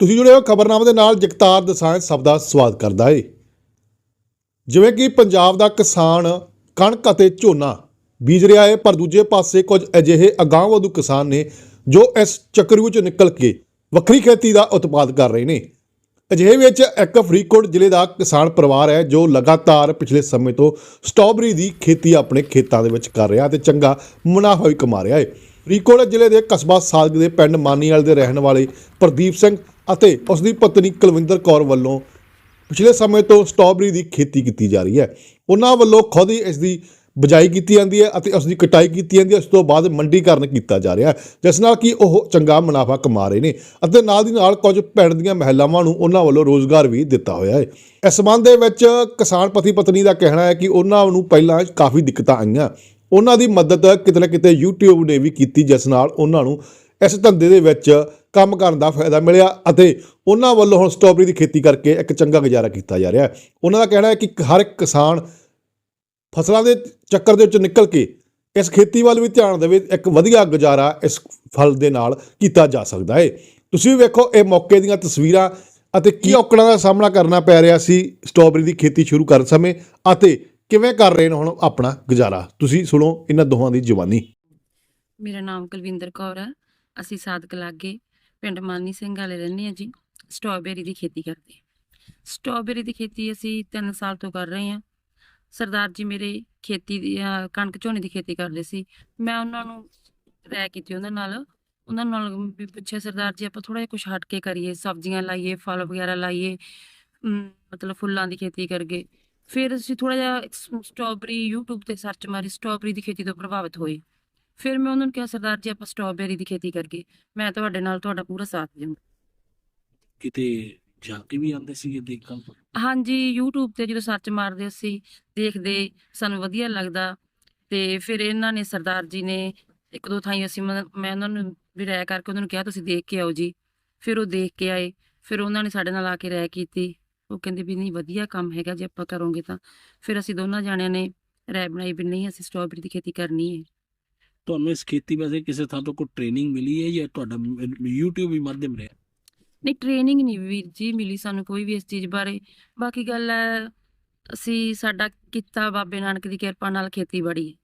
ਤੁਸੀਂ ਜੁੜੇ ਹੋ ਖਬਰਨਾਮਾ ਦੇ ਨਾਲ ਜਗਤਾਰ ਦਸਾਂਝ ਸਭ ਦਾ ਸਵਾਗਤ ਕਰਦਾ ਹੈ ਜਿਵੇਂ ਕਿ ਪੰਜਾਬ ਦਾ ਕਿਸਾਨ ਕਣਕ ਅਤੇ ਝੋਨਾ ਬੀਜ ਰਿਹਾ ਹੈ ਪਰ ਦੂਜੇ ਪਾਸੇ ਕੁਝ ਅਜਿਹੇ ਅਗਾਂਹਵਧੂ ਕਿਸਾਨ ਨੇ ਜੋ ਇਸ ਚੱਕਰ ਵਿੱਚ ਨਿਕਲ ਕੇ ਵੱਖਰੀ ਖੇਤੀ ਦਾ ਉਤਪਾਦ ਕਰ ਰਹੇ ਨੇ। ਅਜਿਹੇ ਵਿੱਚ ਇੱਕ ਫਰੀਦਕੋਟ ਜ਼ਿਲ੍ਹੇ ਦਾ ਕਿਸਾਨ ਪਰਿਵਾਰ ਹੈ ਜੋ ਲਗਾਤਾਰ ਪਿਛਲੇ ਸਮੇਂ ਤੋਂ ਸਟ੍ਰਾਬੇਰੀ ਦੀ ਖੇਤੀ ਆਪਣੇ ਖੇਤਾਂ ਦੇ ਵਿੱਚ ਕਰ ਰਿਹਾ ਤੇ ਚੰਗਾ ਮੁਨਾਫਾ ਵੀ ਕਮਾ ਰਿਹਾ ਹੈ ਫਰੀਦਕੋਟ ਜ਼ਿਲ੍ਹੇ ਦੇ ਕਸਬਾ ਸਾਦਕ ਦੇ ਪਿੰਡ ਮਾਨੀਵਾਲ ਦੇ ਰਹਿਣ ਵਾਲੇ ਪ੍ਰਦੀਪ ਸਿੰਘ ਅਤੇ ਉਸ ਦੀ ਪਤਨੀ ਕੁਲਵਿੰਦਰ ਕੌਰ ਵੱਲੋਂ ਪਿਛਲੇ ਸਮੇਂ ਤੋਂ ਸਟ੍ਰਾਬੇਰੀ ਦੀ ਖੇਤੀ ਕੀਤੀ ਜਾ ਰਹੀ ਹੈ। ਉਹਨਾਂ ਵੱਲੋਂ ਖੁਦ ਹੀ ਇਸ ਦੀ ਬਜਾਈ ਕੀਤੀ ਜਾਂਦੀ ਹੈ ਅਤੇ ਉਸ ਦੀ ਕਟਾਈ ਕੀਤੀ ਜਾਂਦੀ ਹੈ। ਉਸ ਤੋਂ ਬਾਅਦ ਮੰਡੀਕਰਨ ਕੀਤਾ ਜਾ ਰਿਹਾ ਹੈ, ਜਿਸ ਨਾਲ ਕਿ ਉਹ ਚੰਗਾ ਮੁਨਾਫਾ ਕਮਾ ਰਹੇ ਨੇ ਅਤੇ ਨਾਲ ਦੀ ਨਾਲ ਕੁਝ ਪਿੰਡ ਦੀਆਂ ਮਹਿਲਾਵਾਂ ਨੂੰ ਉਹਨਾਂ ਵੱਲੋਂ ਰੋਜ਼ਗਾਰ ਵੀ ਦਿੱਤਾ ਹੋਇਆ ਹੈ। ਇਸ ਸੰਬੰਧ ਦੇ ਵਿੱਚ ਕਿਸਾਨ ਪਤੀ ਪਤਨੀ ਦਾ ਕਹਿਣਾ ਹੈ ਕਿ ਉਹਨਾਂ ਨੂੰ ਪਹਿਲਾਂ ਕਾਫੀ ਦਿੱਕਤਾਂ ਆਈਆਂ। ਉਹਨਾਂ ਦੀ ਮਦਦ ਕਿਤੇ ਨਾ ਕਿਤੇ YouTube ਨੇ ਵੀ ਕੀਤੀ, ਜਿਸ ਨਾਲ ਉਹਨਾਂ ਨੂੰ ਇਸ ਧੰਦੇ ਦੇ ਵਿੱਚ ਕੰਮ ਕਰਨ ਦਾ ਫਾਇਦਾ ਮਿਲਿਆ ਅਤੇ ਉਹਨਾਂ ਵੱਲੋਂ ਹੁਣ ਸਟ੍ਰਾਬੇਰੀ ਦੀ ਖੇਤੀ ਕਰਕੇ ਇੱਕ ਚੰਗਾ ਗੁਜ਼ਾਰਾ ਕੀਤਾ ਜਾ ਰਿਹਾ ਹੈ। ਉਹਨਾਂ ਦਾ ਕਹਿਣਾ ਹੈ ਕਿ ਹਰ ਇੱਕ ਕਿਸਾਨ ਫਸਲਾਂ ਦੇ ਚੱਕਰ ਦੇ ਵਿੱਚ ਨਿਕਲ ਕੇ ਇਸ ਖੇਤੀ ਵੱਲ ਵੀ ਧਿਆਨ ਦੇਵੇ, ਇੱਕ ਵਧੀਆ ਗੁਜ਼ਾਰਾ ਇਸ ਫਲ ਦੇ ਨਾਲ ਕੀਤਾ ਜਾ ਸਕਦਾ ਹੈ। ਤੁਸੀਂ ਵੀ ਵੇਖੋ, ਇਹ ਮੌਕੇ ਦੀਆਂ ਤਸਵੀਰਾਂ ਅਤੇ ਕੀ ਔਕੜਾਂ ਦਾ ਸਾਹਮਣਾ ਕਰਨਾ ਪੈ ਰਿਹਾ ਸੀ ਸਟ੍ਰਾਬੇਰੀ ਦੀ ਖੇਤੀ ਸ਼ੁਰੂ ਕਰਨ ਸਮੇਂ ਅਤੇ ਕਿਵੇਂ ਕਰ ਰਹੇ ਨੇ ਹੁਣ ਆਪਣਾ ਗੁਜ਼ਾਰਾ। ਤੁਸੀਂ ਸੁਣੋ ਇਹਨਾਂ ਦੋਹਾਂ ਦੀ ਜਵਾਨੀ। ਮੇਰਾ ਨਾਮ ਕੁਲਵਿੰਦਰ ਕੌਰ ਹੈ ਅਸੀਂ ਸਾਦਕ ਲਾਗੇ ਪਿੰਡ ਮਾਨੀ ਸਿੰਘ ਵਾਲੇ ਰਹਿੰਦੇ ਹਾਂ ਜੀ, ਸਟ੍ਰਾਬੇਰੀ ਦੀ ਖੇਤੀ ਕਰਦੇ ਹਾਂ। ਸਟ੍ਰਾਬੇਰੀ ਦੀ ਖੇਤੀ ਅਸੀਂ 3 ਸਾਲ ਤੋਂ ਕਰ ਰਹੇ ਹਾਂ। ਸਰਦਾਰ ਜੀ ਮੇਰੇ ਖੇਤੀ ਦੀ, ਅਹ, ਕਣਕ ਝੋਨੇ ਦੀ ਖੇਤੀ ਕਰਦੇ ਸੀ। ਮੈਂ ਉਹਨਾਂ ਨੂੰ ਰਾਇ ਕੀਤੀ ਉਹਨਾਂ ਨਾਲ ਉਹਨਾਂ ਨਾਲ ਵੀ ਪੁੱਛਿਆ, ਸਰਦਾਰ ਜੀ, ਆਪਾਂ ਥੋੜਾ ਜਿਹਾ ਕੁਝ ਹਟ ਕੇ ਕਰੀਏ, ਸਬਜ਼ੀਆਂ ਲਾਈਏ, ਫਲ ਵਗੈਰਾ ਲਾਈਏ ਮਤਲਬ ਫੁੱਲਾਂ ਦੀ ਖੇਤੀ ਕਰਗੇ ਫਿਰ ਅਸੀਂ ਥੋੜਾ ਜਿਹਾ ਸਟ੍ਰਾਬੇਰੀ YouTube ਤੇ ਸਰਚ ਮਾਰੀ, ਸਟ੍ਰਾਬੇਰੀ ਦੀ ਖੇਤੀ ਤੋਂ ਪ੍ਰਭਾਵਿਤ ਹੋਏ। ਫਿਰ ਮੈਂ ਉਹਨਾਂ ਨੂੰ ਕਿਹਾ ਸਰਦਾਰ ਜੀ ਆਪਾਂ ਸਟ੍ਰਾਬੇਰੀ ਦੀ ਖੇਤੀ ਕਰਗੇ ਮੈਂ ਤੁਹਾਡੇ ਨਾਲ ਤੁਹਾਡਾ ਪੂਰਾ ਸਾਥ ਦੇਵਾਂਗਾ। ਕਿਤੇ ਜਾ ਕੇ ਵੀ ਆਉਂਦੇ ਸੀ ਦੇਖਣ? ਹਾਂਜੀ YouTube ਤੇ ਜਦੋਂ ਸਰਚ ਮਾਰਦੇ ਅਸੀਂ ਦੇਖਦੇ ਸਾਨੂੰ ਵਧੀਆ ਲੱਗਦਾ ਤੇ ਫਿਰ ਇਹਨਾਂ ਨੇ ਸਰਦਾਰ ਜੀ ਨੇ ਇੱਕ ਦੋ ਥਾਈਂ ਅਸੀਂ ਮੈਂ ਉਹਨਾਂ ਨੂੰ ਵੀ ਰਾਇ ਕਰਕੇ ਉਹਨਾਂ ਨੂੰ ਕਿਹਾ ਤੁਸੀਂ ਦੇਖ ਕੇ ਆਓ ਜੀ। ਫਿਰ ਉਹ ਦੇਖ ਕੇ ਆਏ ਫਿਰ ਉਹਨਾਂ ਨੇ ਸਾਡੇ ਨਾਲ ਆ ਕੇ ਰਾਇ ਕੀਤੀ। ਉਹ ਕਹਿੰਦੇ ਵੀ ਨਹੀਂ ਵਧੀਆ ਕੰਮ ਹੈਗਾ ਜੇ ਆਪਾਂ ਕਰੋਗੇ ਤਾਂ। ਫਿਰ ਅਸੀਂ ਦੋਨਾਂ ਜਾਣਿਆਂ ਨੇ ਰਾਇ ਬਣਾਈ ਵੀ ਨਹੀਂ ਅਸੀਂ ਸਟ੍ਰਾਬੇਰੀ ਦੀ ਖੇਤੀ ਕਰਨੀ ਹੈ। ਤੁਹਾਨੂੰ ਇਸ ਖੇਤੀ ਵਾਸਤੇ ਕਿਸੇ ਥਾਂ ਤੋਂ ਕੋਈ ਟ੍ਰੇਨਿੰਗ ਮਿਲੀ ਹੈ ਜਾਂ ਤੁਹਾਡਾ YouTube ਹੀ ਮਾਧਿਅਮ ਰਿਹਾ? ਨਹੀਂ ਟ੍ਰੇਨਿੰਗ ਨਹੀਂ ਵੀਰ ਜੀ ਮਿਲੀ ਸਾਨੂੰ ਕੋਈ ਵੀ ਇਸ ਚੀਜ਼ ਬਾਰੇ। ਬਾਕੀ ਗੱਲ ਹੈ ਅਸੀਂ ਸਾਡਾ ਕੀਤਾ ਬਾਬੇ ਨਾਨਕ ਦੀ ਕਿਰਪਾ ਨਾਲ ਖੇਤੀਬਾੜੀ। ਹੈ।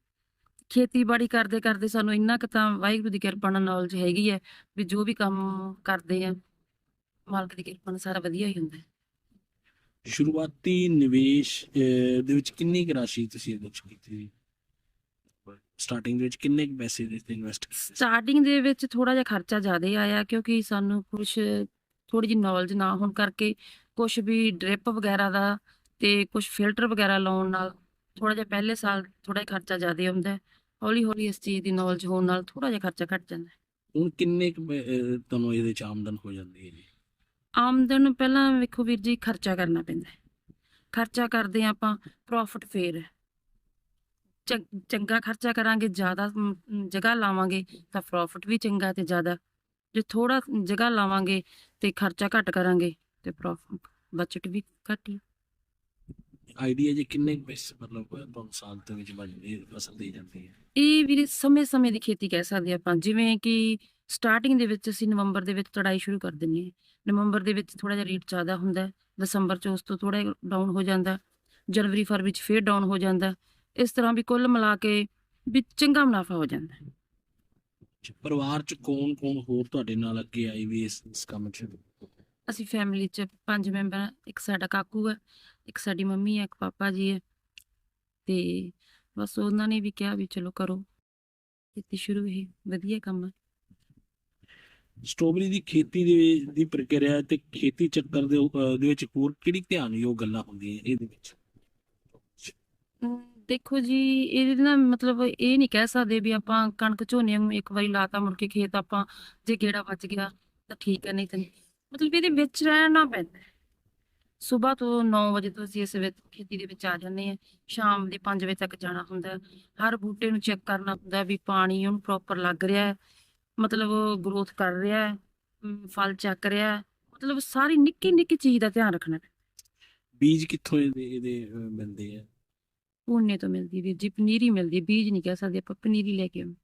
ਖੇਤੀਬਾੜੀ ਕਰਦੇ ਕਰਦੇ ਸਾਨੂੰ ਇੰਨਾ ਕੁ ਤਾਂ ਵਾਹਿਗੁਰੂ ਦੀ ਕਿਰਪਾ ਨਾਲ ਨੌਲੇਜ ਹੈਗੀ ਹੈ ਵੀ ਜੋ ਵੀ ਕੰਮ ਕਰਦੇ ਆ ਮਾਲਕ ਦੀ ਕਿਰਪਾ ਨਾਲ ਸਾਰਾ ਵਧੀਆ ਹੀ ਹੁੰਦਾ ਹੈ। ਸ਼ੁਰੂਆਤੀ ਨਿਵੇਸ਼ ਦੇ ਵਿੱਚ ਕਿੰਨੀ ਰਾਸ਼ੀ ਤੁਸੀਂ ਇਹਦੇ ਵਿੱਚ ਕੀਤੀ ਸਟਾਰਟਿੰਗ ਦੇ ਵਿੱਚ ਕਿੰਨੇ ਕੁ ਪੈਸੇ ਦੇ ਇਨਵੈਸਟ ਸਟਾਰਟਿੰਗ ਦੇ ਵਿੱਚ ਥੋੜਾ ਜਿਹਾ ਖਰਚਾ ਜ਼ਿਆਦਾ ਆਇਆ ਕਿਉਂਕਿ ਸਾਨੂੰ ਕੁਝ ਥੋੜੀ ਜਿਹੀ ਨੌਲੇਜ ਨਾ ਹੋਣ ਕਰਕੇ ਕੁਝ ਵੀ ਡ੍ਰਿਪ ਵਗੈਰਾ ਦਾ ਤੇ ਕੁਝ ਫਿਲਟਰ ਵਗੈਰਾ ਲਾਉਣ ਨਾਲ ਥੋੜਾ ਜਿਹਾ ਪਹਿਲੇ ਸਾਲ ਥੋੜਾ ਜਿਹਾ ਖਰਚਾ ਜ਼ਿਆਦਾ ਹੁੰਦਾ ਹੌਲੀ ਹੌਲੀ ਇਸ ਚੀਜ਼ ਦੀ ਨੌਲੇਜ ਹੋਣ ਨਾਲ ਥੋੜਾ ਜਿਹਾ ਖਰਚਾ ਘਟ ਜਾਂਦਾ ਹੁਣ ਕਿੰਨੇ ਕੁ, ਤੁਹਾਨੂੰ ਇਹਦੇ ਚ ਆਮਦਨ ਹੋ ਜਾਂਦੀ ਹੈ ਜੀ? ਆਮਦਨ ਪਹਿਲਾਂ ਵੇਖੋ ਵੀਰ ਜੀ ਖਰਚਾ ਕਰਨਾ ਪੈਂਦਾ ਹੈ। ਖਰਚਾ ਕਰਦੇ ਹਾਂ ਆਪਾਂ ਪ੍ਰੋਫਿਟ ਫੇਰ। ਹੈ ਚੰਗਾ ਖਰਚਾ ਕਰਾਂਗੇ ਜ਼ਿਆਦਾ ਜਗ੍ਹਾ ਲਾਵਾਂਗੇ ਤਾਂ ਪ੍ਰੋਫਿਟ ਵੀ ਚੰਗਾ ਤੇ ਜ਼ਿਆਦਾ। ਜੇ ਥੋੜਾ ਜਗ੍ਹਾ ਲਾਵਾਂਗੇ ਤੇ ਖਰਚਾ ਘੱਟ ਕਰਾਂਗੇ ਤੇ ਪ੍ਰੋਫਿਟ ਬਜਟ ਵੀ ਘੱਟ ਹੀ। ਆਈਡੀਆ ਜੇ ਕਿੰਨੇ ਪੈਸੇ ਮਤਲਬ ਤੁਹਾਨੂੰ ਸਾਲ ਦੇ ਵਿੱਚ ਬਚਦੀ ਫਸਲ ਦੇ ਜਾਂਦੀ ਹੈ? ਇਹ ਵੀਰੇ ਸਮੇਂ-ਸਮੇਂ ਦੀ ਖੇਤੀ ਕਹਿ ਸਕਦੇ ਆਪਾਂ। ਜਿਵੇਂ ਕਿ ਸਟਾਰਟਿੰਗ ਦੇ ਵਿੱਚ ਅਸੀਂ ਨਵੰਬਰ ਦੇ ਵਿੱਚ ਤੜਾਈ ਸ਼ੁਰੂ ਕਰ ਦਿੰਦੇ ਹਾਂ। ਨਵੰਬਰ ਦੇ ਵਿੱਚ ਥੋੜਾ ਜਿਹਾ ਰੇਟ ਜ਼ਿਆਦਾ ਹੁੰਦਾ ਦਸੰਬਰ ਚ ਉਸ ਤੋਂ ਥੋੜਾ ਡਾਊਨ ਹੋ ਜਾਂਦਾ। ਜਨਵਰੀ ਫਰਵਰੀ ਚ ਫੇਰ ਡਾਊਨ ਹੋ ਜਾਂਦਾ। ਇਸ ਤਰ੍ਹਾਂ ਵੀ ਕੁੱਲ ਮਿਲਾ ਕੇ ਵੀ ਚੰਗਾ ਮੁਨਾਫਾ ਹੋ ਜਾਂਦਾ ਹੈ। ਪਰਿਵਾਰ ਚ ਕੌਣ ਕੌਣ ਹੋਰ ਤੁਹਾਡੇ ਨਾਲ ਅੱਗੇ ਆਈ ਵੀ ਇਸ ਇਸ ਕੰਮ ਚ ਅਸੀਂ ਫੈਮਿਲੀ ਚ ਪੰਜ ਮੈਂਬਰ ਹਾਂ। ਇੱਕ ਸਾਡਾ ਕਾਕੂ ਹੈ ਇੱਕ ਸਾਡੀ ਮੰਮੀ ਹੈ ਇੱਕ ਪਾਪਾ ਜੀ ਹੈ ਤੇ ਬਸ ਉਹਨਾਂ ਨੇ ਵੀ ਕਿਹਾ ਵੀ ਚਲੋ ਕਰੋ ਖੇਤੀ ਸ਼ੁਰੂ ਇਹ ਵਧੀਆ ਕੰਮ ਹੈ ਸਟ੍ਰਾਬੇਰੀ ਦੀ ਖੇਤੀ ਦੇ ਦੀ ਪ੍ਰਕਿਰਿਆ ਤੇ ਖੇਤੀ ਚੱਕਰ ਦੇ ਅਹ, ਦੇ ਵਿੱਚ ਹੋਰ ਕਿਹੜੀ ਧਿਆਨਯੋਗ ਗੱਲਾਂ ਹੁੰਦੀਆਂ ਇਹਦੇ ਵਿੱਚ ਅਮ, ਦੇਖੋ ਜੀ, ਇਹਦੇ ਨਾਲ ਮਤਲਬ ਇਹ ਨਹੀਂ ਕਹਿ ਸਕਦੇ ਵੀ ਆਪਾਂ ਕਣਕ ਝੋਨੇ ਨੂੰ ਇੱਕ ਵਾਰੀ ਲਾਤਾ ਮੁੜ ਕੇ ਖੇਤ ਆਪਾਂ ਜੇ ਗੇੜਾ ਵੱਜ ਗਿਆ ਤਾਂ ਠੀਕ ਹੈ, ਨਹੀਂ ਤਾਂ ਮਤਲਬ ਇਹਦੇ ਵਿੱਚ ਰਹਿਣਾ ਪੈਂਦਾ ਸਵੇਰ ਤੋਂ 9 ਵਜੇ ਤੋਂ ਅਸੀਂ ਇਸ ਵਿੱਚ ਖੇਤੀ ਦੇ ਵਿੱਚ ਆ ਜਾਂਦੇ ਹਾਂ। ਸ਼ਾਮ ਦੇ 5 ਵਜੇ ਤੱਕ ਜਾਣਾ ਹੁੰਦਾ ਹਰ ਬੂਟੇ ਨੂੰ ਚੈੱਕ ਕਰਨਾ ਹੁੰਦਾ ਵੀ ਪਾਣੀ ਉਹਨੂੰ ਪ੍ਰੋਪਰ ਲੱਗ ਰਿਹਾ ਮਤਲਬ ਗਰੋਥ ਕਰ ਰਿਹਾ ਫਲ ਚੱਕ ਰਿਹਾ ਮਤਲਬ ਸਾਰੀ ਨਿੱਕੀ ਨਿੱਕੀ ਚੀਜ਼ ਦਾ ਧਿਆਨ ਰੱਖਣਾ ਬੀਜ ਕਿੱਥੋਂ ਇਹਦੇ ਇਹਦੇ ਮਿਲਦੇ ਆ? ਪੂਨੇ ਤੋਂ ਮਿਲਦੀ ਵੀਰ ਜੀ ਪਨੀਰੀ ਮਿਲਦੀ ਬੀਜ ਨਹੀਂ ਕਹਿ ਸਕਦੇ ਆਪਾਂ ਪਨੀਰੀ ਲੈ ਕੇ ਆਉਂਦੇ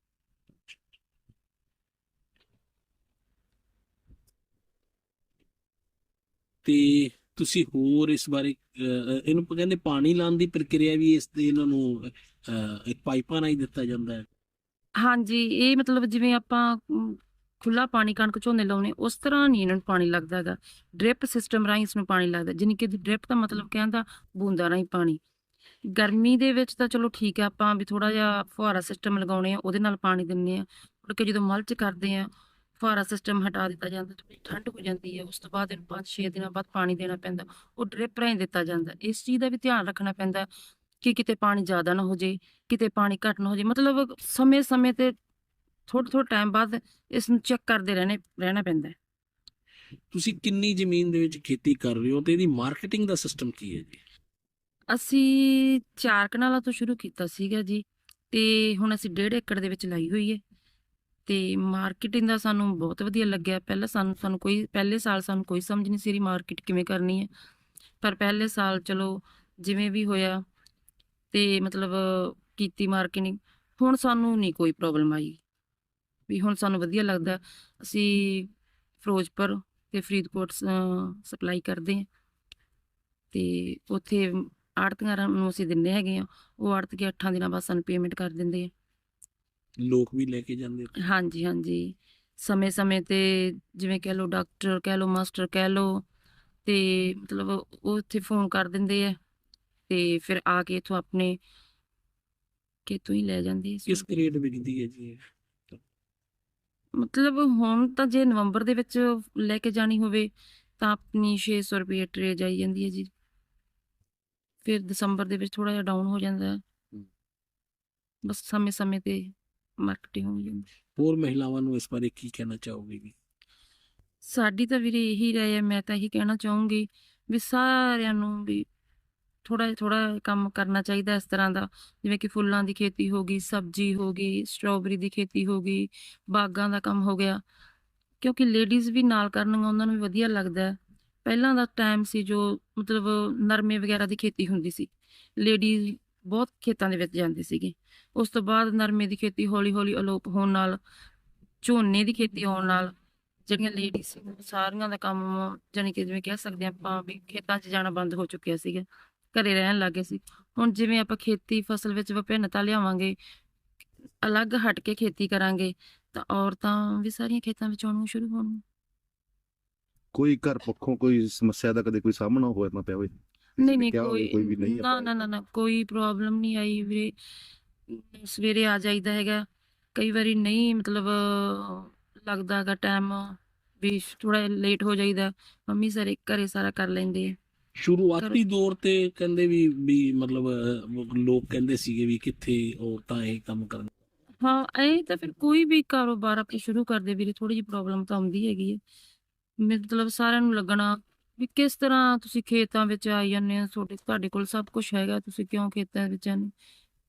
ਤੇ ਤੁਸੀਂ ਹੋਰ ਇਸ ਬਾਰੇ ਇਹਨੂੰ ਕਹਿੰਦੇ ਪਾਣੀ ਲਾਉਣ ਦੀ ਪ੍ਰਕਿਰਿਆ ਵੀ ਇਸ ਦੇ ਇਹਨਾਂ ਨੂੰ ਇੱਕ ਪਾਈਪਾਂ ਨਾਲ ਹੀ ਦਿੱਤਾ ਜਾਂਦਾ ਹੈ। ਹਾਂਜੀ ਇਹ ਮਤਲਬ ਜਿਵੇਂ ਆਪਾਂ ਖੁੱਲਾ ਪਾਣੀ ਕਣਕ ਝੋਨੇ ਲਾਉਣੇ ਉਸ ਤਰ੍ਹਾਂ ਨਹੀਂ ਇਹਨਾਂ ਨੂੰ ਪਾਣੀ ਲੱਗਦਾ ਹੈਗਾ। ਡ੍ਰਿਪ ਸਿਸਟਮ ਰਾਹੀਂ ਇਸ ਨੂੰ ਪਾਣੀ ਲੱਗਦਾ ਜਾਣੀ ਕਿ ਡ੍ਰਿਪ ਦਾ ਮਤਲਬ ਕਹਿੰਦਾ ਬੂੰਦਾਂ ਰਾਹੀਂ ਪਾਣੀ। ਗਰਮੀ ਦੇ ਵਿੱਚ ਤਾਂ ਚਲੋ ਠੀਕ ਹੈ, ਆਪਾਂ ਵੀ ਥੋੜਾ ਜਿਹਾ ਫੁਹਾਰਾ ਸਿਸਟਮ ਲਗਾਉਣੇ ਆ, ਉਹਦੇ ਨਾਲ ਪਾਣੀ ਦਿੰਨੇ ਆ ਮੁੜ ਕੇ ਜਦੋਂ ਮਲਚ ਕਰਦੇ ਆ ਫੁਹਾਰਾ ਸਿਸਟਮ ਹਟਾ ਦਿੱਤਾ ਜਾਂਦਾ ਥੋੜੀ ਠੰਡ ਹੋ ਜਾਂਦੀ ਹੈ, ਉਸ ਤੋਂ ਬਾਅਦ ਇਹਨੂੰ 5-6 ਦਿਨਾਂ ਬਾਅਦ ਪਾਣੀ ਦੇਣਾ ਪੈਂਦਾ, ਉਹ ਡ੍ਰਿਪ ਰਾਹੀਂ ਦਿੱਤਾ ਜਾਂਦਾ। ਇਸ ਚੀਜ਼ ਦਾ ਵੀ ਧਿਆਨ ਰੱਖਣਾ ਪੈਂਦਾ ਕਿ ਕਿਤੇ ਪਾਣੀ ਜ਼ਿਆਦਾ ਨਾ ਹੋ ਜੇ ਕਿਤੇ ਪਾਣੀ ਘੱਟ ਨਾ ਹੋ ਜੇ ਮਤਲਬ ਸਮੇਂ-ਸਮੇਂ ਤੇ ਥੋੜ੍ਹੇ ਥੋੜ੍ਹੇ ਟਾਈਮ ਬਾਅਦ ਇਸ ਨੂੰ ਚੈੱਕ ਕਰਦੇ ਰਹਿਣੇ, ਰਹਿਣਾ ਪੈਂਦਾ ਤੁਸੀਂ ਕਿੰਨੀ ਜ਼ਮੀਨ ਦੇ ਵਿੱਚ ਖੇਤੀ ਕਰ ਰਹੇ ਹੋ, ਤੇ ਇਹਦੀ ਮਾਰਕੀਟਿੰਗ ਦਾ ਸਿਸਟਮ ਕੀ ਹੈ ਜੀ? ਅਸੀਂ ਚਾਰ ਕਨਾਲਾਂ ਤੋਂ ਸ਼ੁਰੂ ਕੀਤਾ ਸੀਗਾ ਜੀ, ਤੇ ਹੁਣ ਅਸੀਂ ਡੇਢ ਏਕੜ ਦੇ ਵਿੱਚ ਲਾਈ ਹੋਈ ਹੈ ਤੇ ਮਾਰਕੀਟਿੰਗ ਦਾ ਸਾਨੂੰ ਬਹੁਤ ਵਧੀਆ ਲੱਗਿਆ। ਪਹਿਲਾਂ ਸਾਨੂੰ ਸਾਨੂੰ ਕੋਈ, ਪਹਿਲੇ ਸਾਲ ਸਾਨੂੰ ਕੋਈ ਸਮਝ ਨਹੀਂ ਸੀ ਰਹੀ ਮਾਰਕੀਟ ਕਿਵੇਂ ਕਰਨੀ ਹੈ ਪਰ ਪਹਿਲੇ ਸਾਲ ਚਲੋ ਜਿਵੇਂ ਵੀ ਹੋਇਆ ਤੇ ਮਤਲਬ ਕੀਤੀ ਮਾਰਕੀਟਿੰਗ, ਹੁਣ ਸਾਨੂੰ ਨਹੀਂ ਕੋਈ ਪ੍ਰੋਬਲਮ ਆਈ। ਵੀ ਹੁਣ ਸਾਨੂੰ ਵਧੀਆ ਲੱਗਦਾ। ਅਸੀਂ ਫਿਰੋਜ਼ਪੁਰ ਤੇ ਫਰੀਦਕੋਟ ਸਪਲਾਈ ਕਰਦੇ ਹਾਂ ਤੇ ਉੱਥੇ ਆੜਤੀਆਂ ਨੂੰ ਅਸੀਂ ਦਿੰਦੇ ਹੈਗੇ ਆ ਉਹ ਆੜਤ ਕੇ 8 ਦਿਨਾਂ ਬਾਅਦ ਸਾਨੂੰ ਪੇਮੈਂਟ ਕਰ ਦਿੰਦੇ ਆ। ਲੋਕ ਵੀ ਲੈ ਕੇ ਜਾਂਦੇ ਹਾਂਜੀ ਹਾਂਜੀ। ਸਮੇਂ-ਸਮੇਂ ਤੇ ਜਿਵੇਂ ਕਹਿ ਲਓ ਡਾਕਟਰ ਕਹਿ ਲਓ ਮਾਸਟਰ ਕਹਿ ਲਓ ਤੇ ਮਤਲਬ ਉਹ ਉੱਥੇ ਫੋਨ ਕਰ ਦਿੰਦੇ ਆ ਤੇ ਫਿਰ ਆ ਕੇ ਇਥੋਂ ਆਪਣੇ ਕਿਤੋਂ ਹੀ ਲੈ ਜਾਂਦੇ ਆ ਕਿਸ ਗ੍ਰੇਡ ਵਿਕਦੀ ਹੈ ਜੀ ਇਹ? ਮਤਲਬ ਹੁਣ ਤਾਂ ਜੇ ਨਵੰਬਰ ਦੇ ਵਿੱਚ ਲੈ ਕੇ ਜਾਣੀ ਹੋਵੇ ਤਾਂ ਆਪਣੀ 600 ਰੁਪਏ ਟਰੇ ਜਾਈ ਜਾਂਦੀ ਹੈ ਜੀ। ਫਿਰ ਦਸੰਬਰ ਦੇ ਵਿੱਚ ਥੋੜਾ ਜਿਹਾ ਡਾਊਨ ਹੋ ਜਾਂਦਾ। ਹੈ। ਬਸ ਸਮੇਂ-ਸਮੇਂ ਤੇ ਮਾਰਕੀਟਿੰਗ ਹੋ ਜਾਂਦੀ। ਹੈ। ਹੋਰ ਮਹਿਲਾਵਾਂ ਨੂੰ ਇਸ ਬਾਰੇ ਕੀ ਕਹਿਣਾ ਚਾਹੋਗੇ ਜੀ? ਸਾਡੀ ਤਾਂ ਵੀਰੇ ਇਹੀ ਰਾਏ ਹੈ ਮੈਂ ਤਾਂ ਇਹੀ ਕਹਿਣਾ ਚਾਹੂੰਗੀ ਵੀ ਸਾਰਿਆਂ ਨੂੰ ਵੀ ਥੋੜਾ ਥੋੜਾ ਕੰਮ ਕਰਨਾ ਚਾਹੀਦਾ ਇਸ ਤਰ੍ਹਾਂ ਦਾ। ਜਿਵੇਂ ਕਿ ਫੁੱਲਾਂ ਦੀ ਖੇਤੀ ਹੋ ਗਈ ਸਬਜ਼ੀ ਹੋ ਗਈ ਸਟ੍ਰਾਬੇਰੀ ਦੀ ਖੇਤੀ ਹੋ ਗਈ ਬਾਗਾਂ ਦਾ ਕੰਮ ਹੋ ਗਿਆ। ਕਿਉਂਕਿ ਲੇਡੀਜ਼ ਵੀ ਨਾਲ ਕਰਨਗੀਆਂ ਉਹਨਾਂ ਨੂੰ ਵੀ ਵਧੀਆ ਲੱਗਦਾ। ਹੈ ਪਹਿਲਾਂ ਦਾ ਟਾਈਮ ਸੀ ਜੋ ਮਤਲਬ ਨਰਮੇ ਵਗੈਰਾ ਦੀ ਖੇਤੀ ਹੁੰਦੀ ਸੀ। ਲੇਡੀ ਬਹੁਤ ਖੇਤਾਂ ਦੇ ਵਿੱਚ ਜਾਂਦੇ ਸੀਗੇ। ਉਸ ਤੋਂ ਬਾਅਦ ਨਰਮੇ ਦੀ ਖੇਤੀ ਹੌਲੀ ਹੌਲੀ ਅਲੋਪ ਹੋਣ ਨਾਲ, ਝੋਨੇ ਦੀ ਖੇਤੀ ਆਉਣ ਨਾਲ ਜਿਹੜੀਆਂ ਲੇਡੀਜ਼ ਸੀ ਸਾਰੀਆਂ ਦਾ ਕੰਮ ਜਾਣੀ ਕਿ ਜਿਵੇਂ ਕਹਿ ਸਕਦੇ ਹਾਂ ਆਪਾਂ ਵੀ ਖੇਤਾਂ 'ਚ ਜਾਣਾ ਬੰਦ ਹੋ ਚੁੱਕਿਆ ਸੀਗਾ। ਘਰੇ ਰਹਿਣ ਲੱਗੇ ਸੀ। ਹੁਣ ਜਿਵੇਂ ਆਪਾਂ ਖੇਤੀ ਫਸਲ ਵਿੱਚ ਵਿਭਿੰਨਤਾ ਲਿਆਵਾਂਗੇ, ਅਲੱਗ ਹਟ ਕੇ ਖੇਤੀ ਕਰਾਂਗੇ, ਤਾਂ ਔਰਤਾਂ ਵੀ ਸਾਰੀਆਂ ਖੇਤਾਂ ਵਿੱਚ ਆਉਣੀਆਂ ਸ਼ੁਰੂ ਹੋਣਗੀਆਂ। ਕੋਈ ਘਰ ਪੱਖੋਂ ਕੋਈ ਸਮੱਸਿਆ ਦਾ ਕਦੇ ਕੋਈ ਸਾਹਮਣਾ ਹੋਇਆ ਨਾ ਪਿਆ ਹੋਵੇ ਨਹੀਂ ਨਹੀਂ ਕਿਹਾ ਹੋਵੇ, ਕੋਈ ਕੋਈ ਵੀ ਨਹੀਂ ਨਾ ਆਪਾਂ- ਨਾ ਨਾ ਨਾ ਕੋਈ ਪ੍ਰੋਬਲਮ ਨਹੀਂ ਆਈ ਵੀਰੇ। ਸਵੇਰੇ ਆ ਜਾਈਦਾ ਹੈਗਾ। ਕਈ ਵਾਰੀ ਨਹੀਂ ਮਤਲਬ ਲੱਗਦਾਗਾ ਟਾਈਮ ਵੀ ਥੋੜਾ ਲੇਟ ਹੋ ਜਾਈਦਾ। ਮੰਮੀ ਸਾਰੇ ਘਰੇ ਸਾਰਾ ਕਰ ਲੈਂਦੇ ਆ। ਸ਼ੁਰੂਆਤੀ ਦੌਰ ਤੇ ਕਹਿੰਦੇ ਵੀ ਵੀ ਮਤਲਬ ਅਹ, ਲੋਕ ਕਹਿੰਦੇ ਸੀਗੇ ਵੀ ਕਿੱਥੇ ਔਰਤਾਂ ਇਹ ਕੰਮ ਕਰਨ। ਹਾਂ ਇਹ ਤਾਂ ਫਿਰ ਕੋਈ ਵੀ ਕਾਰੋਬਾਰ ਆਪਾਂ ਸ਼ੁਰੂ ਕਰਦੇ ਵੀਰੇ। ਥੋੜੀ ਜਿਹੀ ਪ੍ਰੋਬਲਮ ਤਾਂ ਆਉਂਦੀ ਹੈਗੀ ਹੈ ਮਤਲਬ ਸਾਰਿਆਂ ਨੂੰ ਲੱਗਣਾ ਵੀ ਕਿਸ ਤਰ੍ਹਾਂ ਤੁਸੀਂ ਖੇਤਾਂ ਵਿੱਚ ਆਈ ਜਾਂਦੇ ਹੋ, ਤੁਹਾਡੇ ਤੁਹਾਡੇ ਕੋਲ ਸਭ ਕੁਝ ਹੈਗਾ, ਤੁਸੀਂ ਕਿਉਂ ਖੇਤਾਂ ਵਿੱਚ ਆਨੇ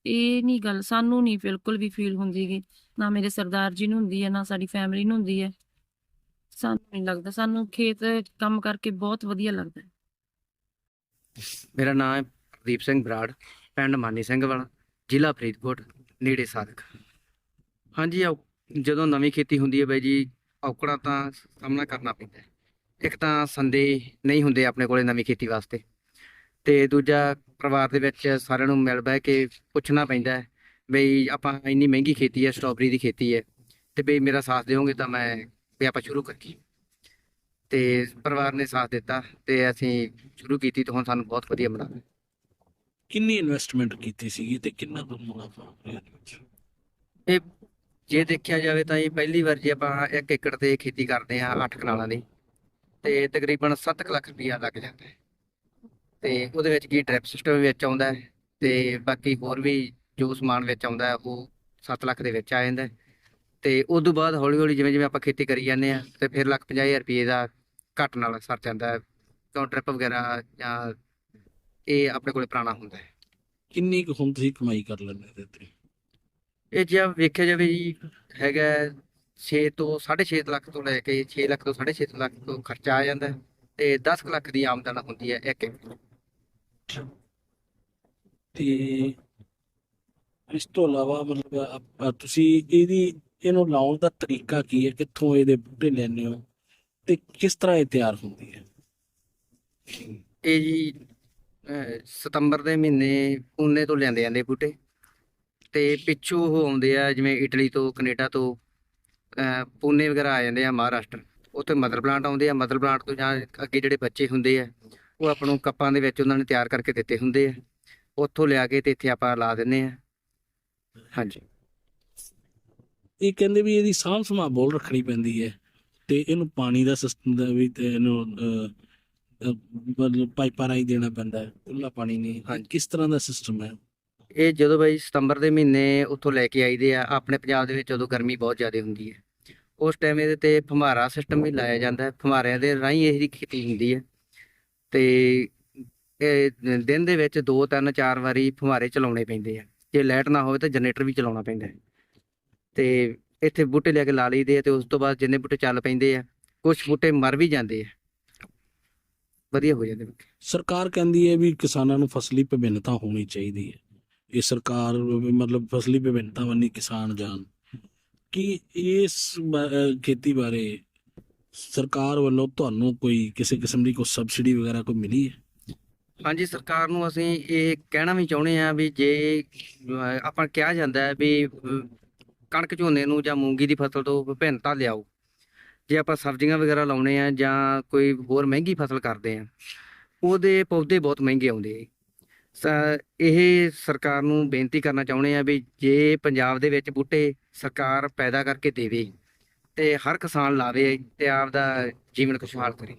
ਇਹ ਨਹੀਂ ਗੱਲ, ਸਾਨੂੰ ਨਹੀਂ ਬਿਲਕੁਲ ਵੀ ਫੀਲ ਹੁੰਦੀਗੀ ਨਾ ਮੇਰੇ ਸਰਦਾਰ ਜੀ ਨੂੰ ਹੁੰਦੀ ਹੈ, ਨਾ ਸਾਡੀ ਫੈਮਿਲੀ ਨੂੰ ਹੁੰਦੀ ਹੈ। ਸਾਨੂੰ ਨਹੀਂ ਲੱਗਦਾ, ਸਾਨੂੰ ਖੇਤ ਕੰਮ ਕਰਕੇ ਬਹੁਤ ਵਧੀਆ ਲੱਗਦਾ ਹੈ। ਮੇਰਾ ਨਾਮ ਹੈ ਪ੍ਰਦੀਪ ਸਿੰਘ ਬਰਾੜ, ਪਿੰਡ ਮਾਨੀ ਸਿੰਘ ਵਾਲਾ, ਜ਼ਿਲ੍ਹਾ ਫਰੀਦਕੋਟ, ਨੇੜੇ ਸਾਦਕ। ਹਾਂਜੀ ਔ- ਜਦੋਂ ਨਵੀਂ ਖੇਤੀ ਹੁੰਦੀ ਹੈ ਬਾਈ ਜੀ ਔਕੜਾਂ ਤਾਂ ਸਾਹਮਣਾ ਕਰਨਾ ਪੈਂਦਾ ਹੈ। ਇੱਕ ਤਾਂ ਸੰਦੇ ਨਹੀਂ ਹੁੰਦੇ ਆਪਣੇ ਕੋਲੇ ਨਵੀਂ ਖੇਤੀ ਵਾਸਤੇ ਤੇ ਦੂਜਾ ਪਰਿਵਾਰ ਦੇ ਵਿੱਚ ਸਾਰਿਆਂ ਨੂੰ ਮਿਲ ਬਹਿ ਕੇ ਪੁੱਛਣਾ ਪੈਂਦਾ ਹੈ ਬਈ ਆਪਾਂ ਇੰਨੀ ਮਹਿੰਗੀ ਖੇਤੀ ਹੈ ਸਟ੍ਰਾਬੇਰੀ ਦੀ ਖੇਤੀ ਹੈ ਤੇ ਬਈ ਮੇਰਾ ਸਾਥ ਦਿਓਗੇ ਤਾਂ ਮੈਂ ਵੀ ਆਪਾਂ ਸ਼ੁਰੂ ਕਰੀਏ। ਤੇ ਪਰਿਵਾਰ ਨੇ ਸਾਥ ਦਿੱਤਾ ਤੇ ਅਸੀਂ ਸ਼ੁਰੂ ਕੀਤੀ ਤੇ ਹੁਣ ਸਾਨੂੰ ਬਹੁਤ ਵਧੀਆ ਬਣਾ ਕਿੰਨੀ ਇਨਵੈਸਟਮੈਂਟ ਕੀਤੀ ਸੀਗੀ ਤੇ ਕਿੰਨਾ ਮੁਨਾਫਾ ਹੋਇਆ ਇਹ ਜੇ ਦੇਖਿਆ ਜਾਵੇ ਤਾਂ ਇਹ ਪਹਿਲੀ ਵਾਰ ਜੇ ਆਪਾਂ ਇੱਕ ਏਕੜ ਤੇ ਖੇਤੀ ਕਰਦੇ ਆ 8 ਕਨਾਲਾਂ ਦੀ, ਤੇ ਤਕਰੀਬਨ 7 ਲੱਖ ਰੁਪਈਆ ਲੱਗ ਜਾਂਦਾ ਹੈ। ਤੇ ਉਹਦੇ ਵਿੱਚ ਕੀ ਡ੍ਰਿਪ ਸਿਸਟਮ ਵਿੱਚ ਆਉਂਦਾ ਹੈ ਤੇ ਬਾਕੀ ਹੋਰ ਵੀ ਜੋ ਸਮਾਨ ਵਿੱਚ ਆਉਂਦਾ ਹੈ, ਉਹ 7 ਲੱਖ ਦੇ ਵਿੱਚ ਆ ਜਾਂਦਾ ਤੇ ਉਸ ਤੋਂ ਬਾਅਦ ਹੌਲੀ ਹੌਲੀ ਜਿਵੇਂ ਜਿਵੇਂ ਆਪਾਂ ਖੇਤੀ ਕਰੀ ਜਾਂਦੇ ਆ ਤੇ ਫਿਰ ਲੱਖ 50000 ਰੁਪਏ ਦਾ ਘੱਟ ਨਾਲ ਸਰ ਜਾਂਦਾ ਹੈ। ਕਿਉਂ ਡ੍ਰਿਪ ਵਗੈਰਾ ਜਾਂ ਇਹ ਆਪਣੇ ਕੋਲੇ ਪੁਰਾਣਾ ਹੁੰਦਾ ਹੈ। ਕਿੰਨੀ ਕੁ ਹੁਣ ਤੁਸੀਂ ਕਮਾਈ ਕਰ ਲੈਂਦੇ ਤੇ? ਇਹ ਜੇ ਵੇਖਿਆ ਜਾਵੇ ਜੀ ਹੈਗਾ 6 ਤੋਂ 6.5 ਲੱਖ ਤੋਂ ਲੈ ਕੇ 6 ਲੱਖ ਤੋਂ 6.5 ਲੱਖ ਤੋਂ ਖਰਚਾ ਆ ਜਾਂਦਾ ਤੇ 10 ਕੁ ਲੱਖ ਦੀ ਆਮਦਨ ਹੁੰਦੀ ਹੈ ਇੱਕ ਏਕੜ। ਤੇ ਇਸ ਤੋਂ ਇਲਾਵਾ ਮਤਲਬ ਤੁਸੀਂ ਇਹਦੀ ਇਹਨੂੰ ਲਾਉਣ ਦਾ ਤਰੀਕਾ ਕੀ ਹੈ? ਕਿੱਥੋਂ ਇਹਦੇ ਬੂਟੇ ਲੈਣੇ ਹੋ? ਤੇ ਕਿਸ ਤਰ੍ਹਾਂ ਇਹ ਤਿਆਰ ਹੁੰਦੀ ਹੈ? ਇਹ ਜੀ ਸਤੰਬਰ ਦੇ ਮਹੀਨੇ ਪੂਨੇ ਤੋਂ ਲਿਆਂਦੇ ਜਾਂਦੇ ਬੂਟੇ। ਤੇ ਪਿੱਛੋਂ ਉਹ ਆਉਂਦੇ ਆ ਜਿਵੇਂ ਇਟਲੀ ਤੋਂ ਕੈਨੇਡਾ ਤੋਂ ਪੂਨੇ ਵਗੈਰਾ ਆ ਜਾਂਦੇ ਆ ਮਹਾਰਾਸ਼ਟਰ। ਉੱਥੇ ਮਦਰ ਪਲਾਂਟ ਆਉਂਦੇ ਆ ਮਦਰ ਪਲਾਂਟ ਤੋਂ ਜਾਂ ਅੱਗੇ ਜਿਹੜੇ ਬੱਚੇ ਹੁੰਦੇ ਆ ਉਹ ਆਪਾਂ ਨੂੰ ਕੱਪਾਂ ਦੇ ਵਿੱਚ ਉਹਨਾਂ ਨੇ ਤਿਆਰ ਕਰਕੇ ਦਿੱਤੇ ਹੁੰਦੇ ਆ। ਉੱਥੋਂ ਲਿਆ ਕੇ ਤੇ ਇੱਥੇ ਆਪਾਂ ਲਾ ਦਿੰਨੇ ਆ। ਹਾਂਜੀ। ਇਹ ਕਹਿੰਦੇ ਵੀ ਇਹਦੀ ਸਾਂਭ ਸੰਭਾਲ ਬਹੁਤ ਰੱਖਣੀ ਪੈਂਦੀ ਹੈ ਤੇ ਇਹਨੂੰ ਪਾਣੀ ਦਾ ਸਿਸਟਮ ਦਾ ਵੀ ਤੇ ਇਹਨੂੰ ਪਾਈਪਾਂ ਰਾਹੀਂ ਦੇਣਾ ਪੈਂਦਾ ਹੈ। ਖੁੱਲਾ ਪਾਣੀ ਨਹੀਂ। ਕਿਸ ਤਰ੍ਹਾਂ ਦਾ ਸਿਸਟਮ ਹੈ? ਇਹ ਜਦੋਂ ਬਾਈ ਸਤੰਬਰ ਦੇ ਮਹੀਨੇ ਉੱਥੋਂ ਲੈ ਕੇ ਆਈਦੇ ਆ, ਆਪਣੇ ਪੰਜਾਬ ਦੇ ਵਿੱਚ ਉਦੋਂ ਗਰਮੀ ਬਹੁਤ ਜ਼ਿਆਦਾ ਹੁੰਦੀ ਹੈ। ਉਸ ਟਾਈਮ ਇਹਦੇ ਤੇ ਫੁਹਾਰਾ ਸਿਸਟਮ ਵੀ ਲਾਇਆ ਜਾਂਦਾ ਹੈ, ਫੁਹਾਰਿਆਂ ਦੇ ਰਾਹੀਂ ਇਹਦੀ ਖੇਤੀ ਹੁੰਦੀ ਹੈ। ਤੇ ਇਹ ਦਿਨ ਦੇ ਵਿੱਚ ਦੋ, ਤਿੰਨ, ਚਾਰ ਵਾਰੀ ਫੁਹਾਰੇ ਚਲਾਉਣੇ ਪੈਂਦੇ ਆ। ਜੇ ਲਾਈਟ ਨਾ ਹੋਵੇ ਤਾਂ ਜਨਰੇਟਰ ਵੀ ਚਲਾਉਣਾ ਪੈਂਦਾ ਹੈ। ਤੇ ਇੱਥੇ ਬੂਟੇ ਲਿਆ ਕੇ ਲਾ ਲਈਦੇ ਆ ਤੇ ਉਸ ਤੋਂ ਬਾਅਦ ਜਿੰਨੇ ਬੂਟੇ ਚੱਲ ਪੈਂਦੇ ਆ ਕੁਝ ਬੂਟੇ ਮਰ ਵੀ ਜਾਂਦੇ ਆ। ਵਧੀਆ ਹੋ ਜਾਂਦੇ ਸਰਕਾਰ ਕਹਿੰਦੀ ਹੈ ਵੀ ਕਿਸਾਨਾਂ ਨੂੰ ਫਸਲੀ ਵਿਭਿੰਨਤਾ ਹੋਣੀ ਚਾਹੀਦੀ ਹੈ। ਇਹ ਸਰਕਾਰ ਮਤਲਬ ਫਸਲੀ ਵਿਭਿੰਨਤਾ ਵੱਲ ਕਿਸਾਨ ਜਾਣ। ਕੀ ਇਸ ਖੇਤੀ ਬਾਰੇ ਸਰਕਾਰ ਵੱਲੋਂ ਤੁਹਾਨੂੰ ਕੋਈ ਕਿਸੇ ਕਿਸਮ ਦੀ ਕੋਈ ਸਬਸਿਡੀ ਵਗੈਰਾ ਕੋਈ ਮਿਲੀ ਹੈ? ਹਾਂਜੀ, ਸਰਕਾਰ ਨੂੰ ਅਸੀਂ ਇਹ ਕਹਿਣਾ ਵੀ ਚਾਹੁੰਦੇ ਆ ਵੀ ਜੇ ਆਪਾਂ ਕਿਹਾ ਜਾਂਦਾ ਹੈ ਵੀ ਕਣਕ ਝੋਨੇ ਨੂੰ ਜਾਂ ਮੂੰਗੀ ਦੀ ਫਸਲ ਤੋਂ ਵਿਭਿੰਨਤਾ ਲਿਆਓ। ਜੇ ਆਪਾਂ ਸਬਜ਼ੀਆਂ ਵਗੈਰਾ ਲਾਉਣੇ ਆ ਜਾਂ ਕੋਈ ਹੋਰ ਮਹਿੰਗੀ ਫਸਲ ਕਰਦੇ ਆ, ਉਹਦੇ ਪੌਦੇ ਬਹੁਤ ਮਹਿੰਗੇ ਆਉਂਦੇ ਇਹ ਸਰਕਾਰ ਨੂੰ ਬੇਨਤੀ ਕਰਨਾ ਚਾਹੁੰਦੇ ਆ ਵੀ ਜੇ ਪੰਜਾਬ ਦੇ ਵਿੱਚ ਬੂਟੇ ਸਰਕਾਰ ਪੈਦਾ ਕਰਕੇ ਦੇਵੇ ਤੇ ਹਰ ਕਿਸਾਨ ਲਾਵੇ ਤੇ ਆਪ ਦਾ ਜੀਵਨ ਖੁਸ਼ਹਾਲ ਕਰੇ।